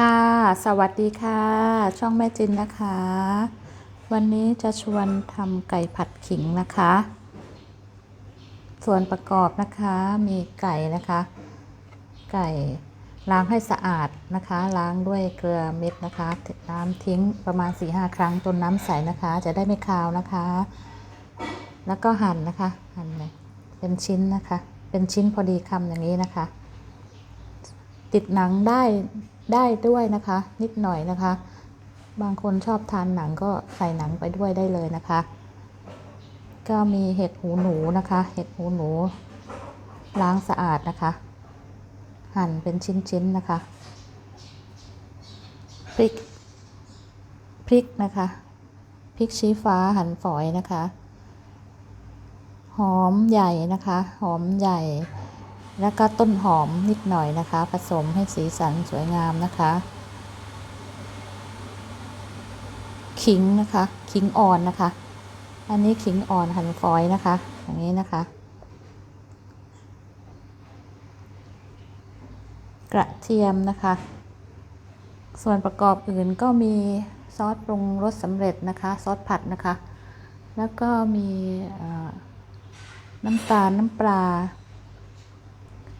ค่ะ สวัสดีค่ะ ช่องแม่จินนะคะ วันนี้จะชวนทำไก่ผัดขิงนะคะ ส่วนประกอบนะคะมีไก่นะคะ ไก่ล้างให้สะอาดนะคะ ล้างด้วยเกลือเม็ดนะคะน้ำทิ้งประมาณ4-5ครั้งจนน้ำใสนะคะ จะได้ไม่คาวนะคะ แล้วก็หั่นนะคะ หั่นเลยเป็นชิ้นนะคะ เป็นชิ้นพอดีคำอย่างนี้นะคะ ติดหนังได้ ได้ด้วยนะคะ นิดหน่อยนะคะ บางคนชอบทานหนังก็ใส่หนังไปด้วยได้เลยนะคะ ก็มีเห็ดหูหนูนะคะ เห็ดหูหนู ล้างสะอาดนะคะ หั่นเป็นชิ้นๆนะคะพริกพริกนะคะพริกชี้ฟ้าหั่นฝอยนะคะ หอมใหญ่นะคะ หอมใหญ่ แล้วก็ต้นหอมนิดหน่อยนะคะ ผสมให้สีสันสวยงามนะคะ ขิงนะคะ ขิงอ่อนนะคะ อันนี้ขิงอ่อนหั่นฝอยนะคะ อย่างนี้นะคะ กระเทียมนะคะ ส่วนประกอบอื่นก็มีซอสปรุงรสสำเร็จนะคะ ซอสผัดนะคะ แล้วก็มีน้ำตาลน้ำปลา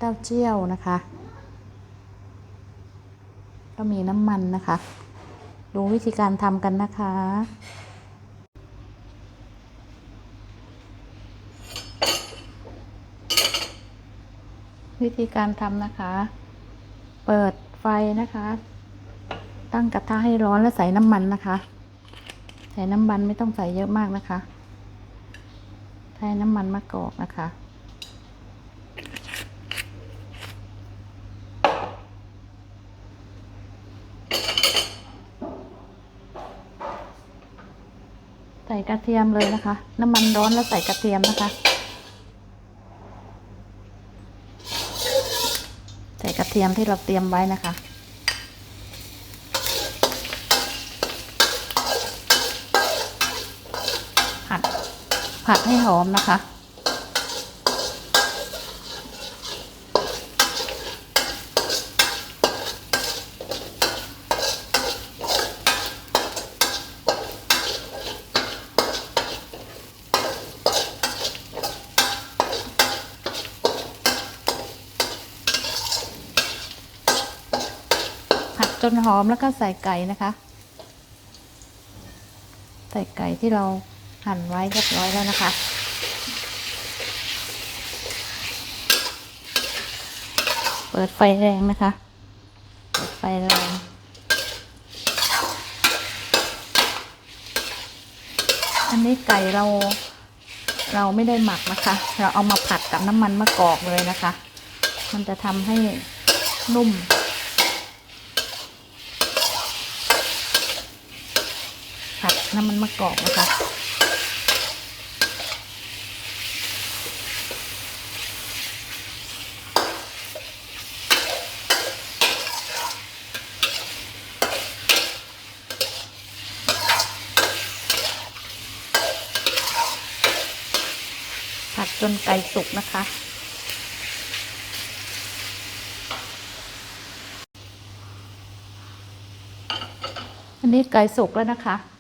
เต้าเจี้ยวนะคะ ก็มีน้ำมันนะคะ ดูวิธีการทำกันนะคะ วิธีการทำนะคะ เปิดไฟนะคะ ตั้งกระทะให้ร้อนแล้วใส่น้ำมันนะคะ ใส่น้ำมันไม่ต้องใส่เยอะมากนะคะใช้น้ำมันมะกอกนะคะ กระเทียมเลยนะคะ น้ำมันร้อนแล้วใส่กระเทียมนะคะ ใส่กระเทียมที่เราเตรียมไว้นะคะผัดผัดให้หอมนะคะ จนหอมแล้วก็ใส่ไก่นะคะ ใส่ไก่ที่เราหั่นไว้เรียบร้อยแล้วนะคะ เปิดไฟแรงนะคะ เปิดไฟแรงอันนี้ไก่เราเราไม่ได้หมักนะคะ เราเอามาผัดกับน้ำมันมะกอกเลยนะคะ มันจะทำให้นุ่ม ผัด น้ำมันมะกอกนะคะผัดจนไก่สุกนะคะอันนี้ไก่สุกแล้วนะคะ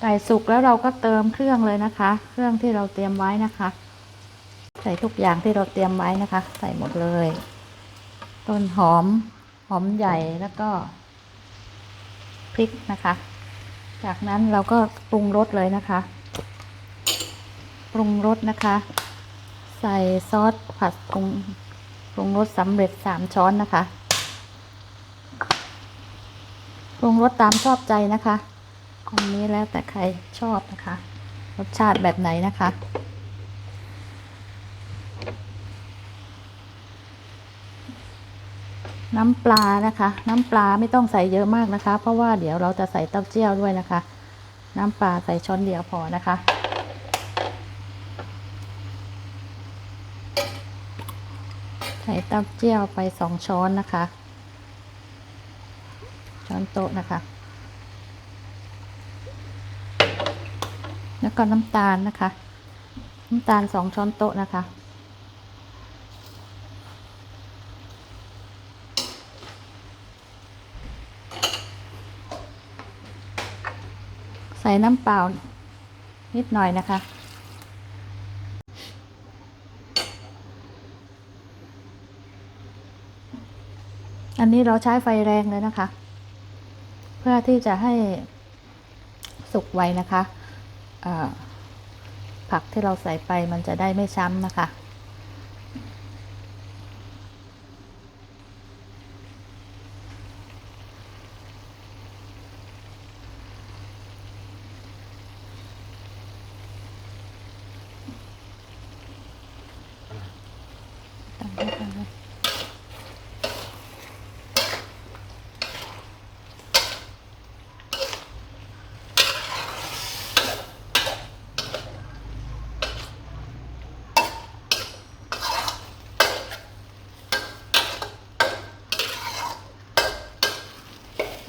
ไก่สุกแล้วเราก็เติมเครื่องเลยนะคะ เครื่องที่เราเตรียมไว้นะคะ ใส่ทุกอย่างที่เราเตรียมไว้นะคะ ใส่หมดเลย ต้นหอมหอมใหญ่แล้วก็พริกนะคะ จากนั้นเราก็ปรุงรสเลยนะคะ ปรุงรสนะคะ ใส่ซอสผัดปรุงปรุงรสสำเร็จสามช้อนนะคะ ปรุงรสตามชอบใจนะคะ อันนี้แล้วแต่ใครชอบนะคะ รสชาติแบบไหนนะคะ น้ำปลานะคะ น้ำปลาไม่ต้องใส่เยอะมากนะคะ เพราะว่าเดี๋ยวเราจะใส่เต้าเจี้ยวด้วยนะคะ น้ำปลาใส่ช้อนเดียวพอนะคะใส่เต้าเจี้ยวไปสองช้อนนะคะ ช้อนโต๊ะนะคะ แล้วก็น้ำตาลนะคะ น้ำตาลสองช้อนโต๊ะนะคะ ใส่น้ำเปล่านิดหน่อยนะคะ อันนี้เราใช้ไฟแรงเลยนะคะ เพื่อที่จะให้สุกไวนะคะ ผักที่เราใส่ไปมันจะได้ไม่ช้ำนะคะ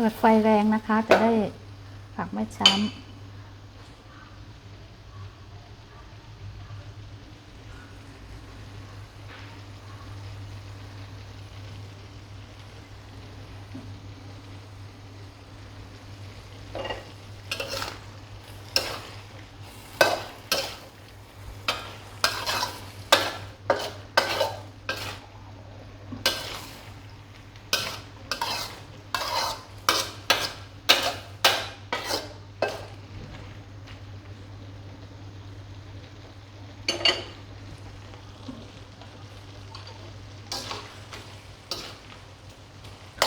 เปิดไฟแรงนะคะ จะได้ผักไม่ช้ำ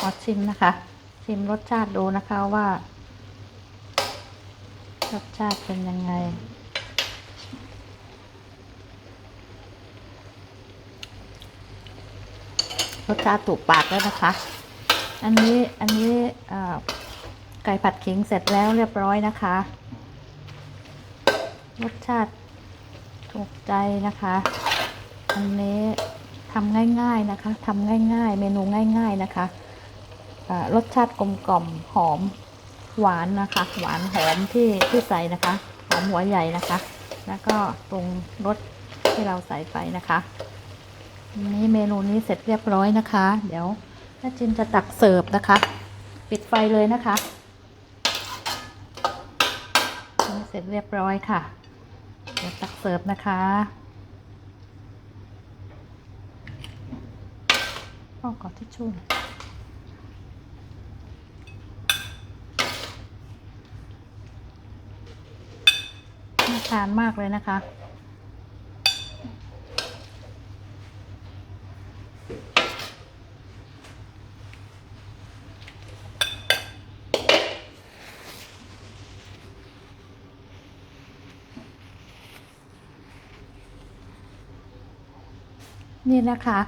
อชิมนะคะ ชิมรสชาติดูนะคะว่า รสชาติเป็นยังไง รสชาติถูกปากแล้วนะคะ อันนี้อันนี้ไก่ผัดขิงเสร็จแล้วเรียบร้อยนะคะ รสชาติถูกใจนะคะ อันนี้ทำง่าย ๆนะคะทำง่าย ๆ เมนูง่าย ๆ นะคะ รสชาติกลมกล่อมหอมหวานนะคะ หวานหอมที่ที่ใส่นะคะหอมหัวใหญ่นะคะ แล้วก็ปรุงรสที่เราใส่ไปนะคะนนี้เมนูนี้เสร็จเรียบร้อยนะคะ เดี๋ยวแม่จินจะตักเสิร์ฟนะคะ ปิดไฟเลยนะคะนี่เสร็จเรียบร้อยค่ะเดี๋ยวตักเสิร์ฟนะคะพ่อกอดทิชชู่หน่อยน่า ทานมากเลยนะคะ นี่นะคะ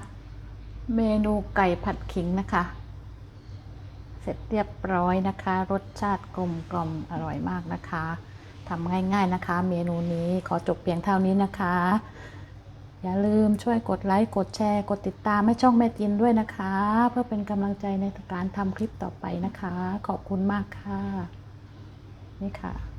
เมนูไก่ผัดขิงนะคะ เสร็จเรียบร้อยนะคะ รสชาติกลมกล่อมอร่อยมากนะคะ ทำง่ายๆนะคะ เมนูนี้ขอจบเพียงเท่านี้นะคะ อย่าลืมช่วยกดไลค์กดแชร์ กดติดตามให้ช่องแม่จินด้วยนะคะ เพื่อเป็นกำลังใจในการทำคลิปต่อไปนะคะ ขอบคุณมากค่ะ นี่ค่ะ